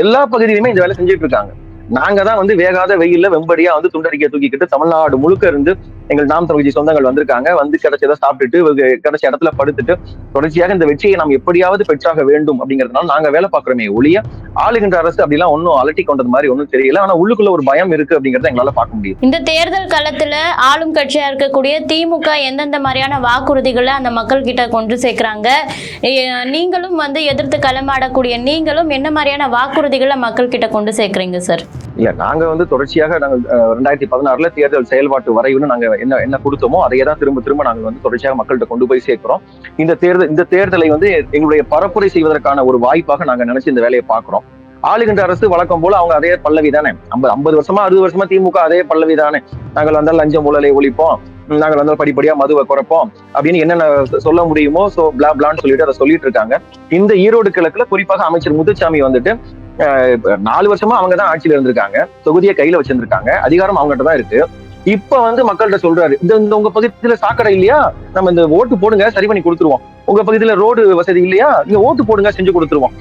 எல்லா பகுதியிலுமே இந்த வேலை செஞ்சுட்டு இருக்காங்க. நாங்க தான் வந்து வேகாத வெயில்ல வெம்படியா வந்து துண்டறிக்கையை தூக்கிக்கிட்டு தமிழ்நாடு முழுக்க இருந்து எங்கள் நாம் தமிழ்ச்சி சொந்தங்கள் வந்திருக்காங்க. வந்து கிடைச்சதை சாப்பிட்டுட்டு கிடைச்ச இடத்துல படுத்துட்டு தொடர்ச்சியாக இந்த வெற்றியை நாம் எப்படியாவது பெற்றாக வேண்டும் அப்படிங்கறதுனால நாங்க வேலை பார்க்கிறோமே ஒழிய ஆளுகின்ற அரசு அப்படிலாம் ஒன்றும் அலட்டி கொண்டது மாதிரி ஒன்றும் தெரியல. ஆனா உள்ளுக்குள்ள ஒரு பயம் இருக்கு அப்படிங்கறத எங்களால பார்க்க முடியும் இந்த தேர்தல் காலத்துல ஆளும் கட்சியா இருக்கக்கூடிய திமுக எந்தெந்த மாதிரியான வாக்குறுதிகளை அந்த மக்கள் கிட்ட கொண்டு சேர்க்கிறாங்க? நீங்களும் வந்து எதிர்த்து களமாடக்கூடிய நீங்களும் என்ன மாதிரியான வாக்குறுதிகளை மக்கள் கிட்ட கொண்டு சேர்க்கிறீங்க சார்? இல்ல நாங்க வந்து தொடர்ச்சியாக நாங்க ரெண்டாயிரத்தி பதினாறுல தேர்தல் செயல்பாட்டு வரைவுன்னு நாங்க என்ன என்ன கொடுத்தோமோ அதையே தான் திரும்ப திரும்ப நாங்க வந்து தொடர்ச்சியாக மக்கள்கிட்ட கொண்டு போய் சேர்க்கிறோம். இந்த தேர்தல் இந்த தேர்தலை வந்து எங்களுடைய பரப்புரை செய்வதற்கான ஒரு வாய்ப்பாக நாங்க நினைச்சு இந்த வேலையை பார்க்கிறோம். ஆளுகின்ற அரசு வழக்கம் போல அவங்க அதே பல்லவி தானே. ஐம்பது ஐம்பது வருஷமா அறுபது வருஷமா திமுக அதே பல்லவி தானே. நாங்கள் வந்தால் லஞ்சம் ஊழலை ஒழிப்போம். நாங்கள் வந்தால் படிப்படியா மதுவை குறைப்போம். அப்படின்னு என்னென்ன சொல்ல முடியுமோ சோ பிளா பிளான்னு சொல்லிட்டு அதை சொல்லிட்டு இருக்காங்க. இந்த ஈரோடு கிழக்குல குறிப்பாக அமைச்சர் முத்துச்சாமி வந்துட்டு நாலு வருஷமா அவங்க தான் ஆட்சியில இருந்திருக்காங்க. தொகுதியை கையில வச்சிருந்திருக்காங்க. அதிகாரம் அவங்ககிட்ட தான் இருக்கு. இப்ப வந்து மக்கள்கிட்ட சொல்றாரு இந்த இந்த உங்க பகுதியில சாக்கடை இல்லையா? நம்ம இந்த ஓட்டு போடுங்க சரி பண்ணி கொடுத்துருவோம். உங்க பகுதியில ரோடு வசதி இல்லையா? நீங்க ஓட்டு போடுங்க செஞ்சு கொடுத்துருவோம்.